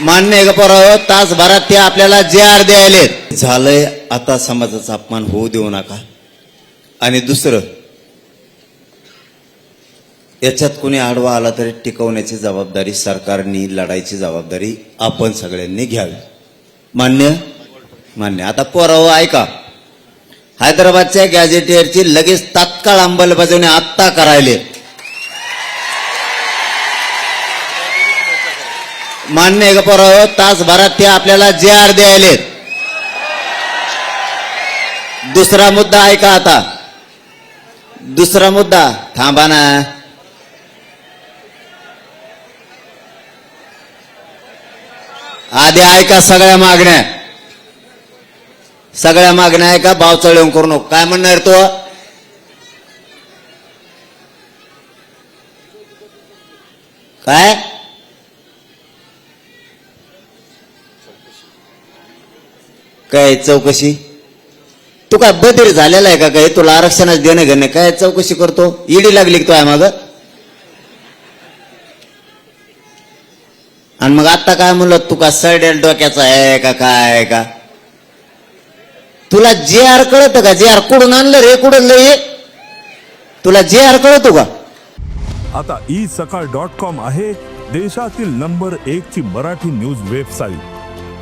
मान्य आहे का पोराव तासभरात ते आपल्याला जे आर द्यायले. झालंय आता समाजाचा अपमान होऊ देऊ नका. आणि दुसरं याच्यात कोणी आडवा आला तरी टिकवण्याची जबाबदारी सरकारनी लढायची जबाबदारी आपण सगळ्यांनी घ्यावी. मान्य? मान्य. आता पोराव ऐका. हैदराबादच्या गॅझेटियरची लगेच तात्काळ अंमलबजावणी आत्ता करायले. मान्य आहे का पोराव तासभरात ते आपल्याला जे आर द्यायले. दुसरा मुद्दा ऐका आता. दुसरा मुद्दा. थांबा ना. आधी ऐका सगळ्या मागण्या. सगळ्या मागण्या ऐका बावचळ येऊन करू नको. काय म्हणणार तो? काय? काय चौकशी? तू काय बधीर झालेला आहे का काय? तुला आरक्षणच देणं घेणं काय चौकशी करतो? ईडी लागली तो आहे माग? आणि मग आता काय म्हणलं? तू का सडेल डोक्याचा आहे का काय आहे का? तुला जे आर कळत का? जे आर कुडून आणलं रे? कुठून लय तुला जे आर कळतो का? आता ई सकाळ डॉट कॉम आहे देशातील नंबर एक ची मराठी न्यूज वेबसाईट.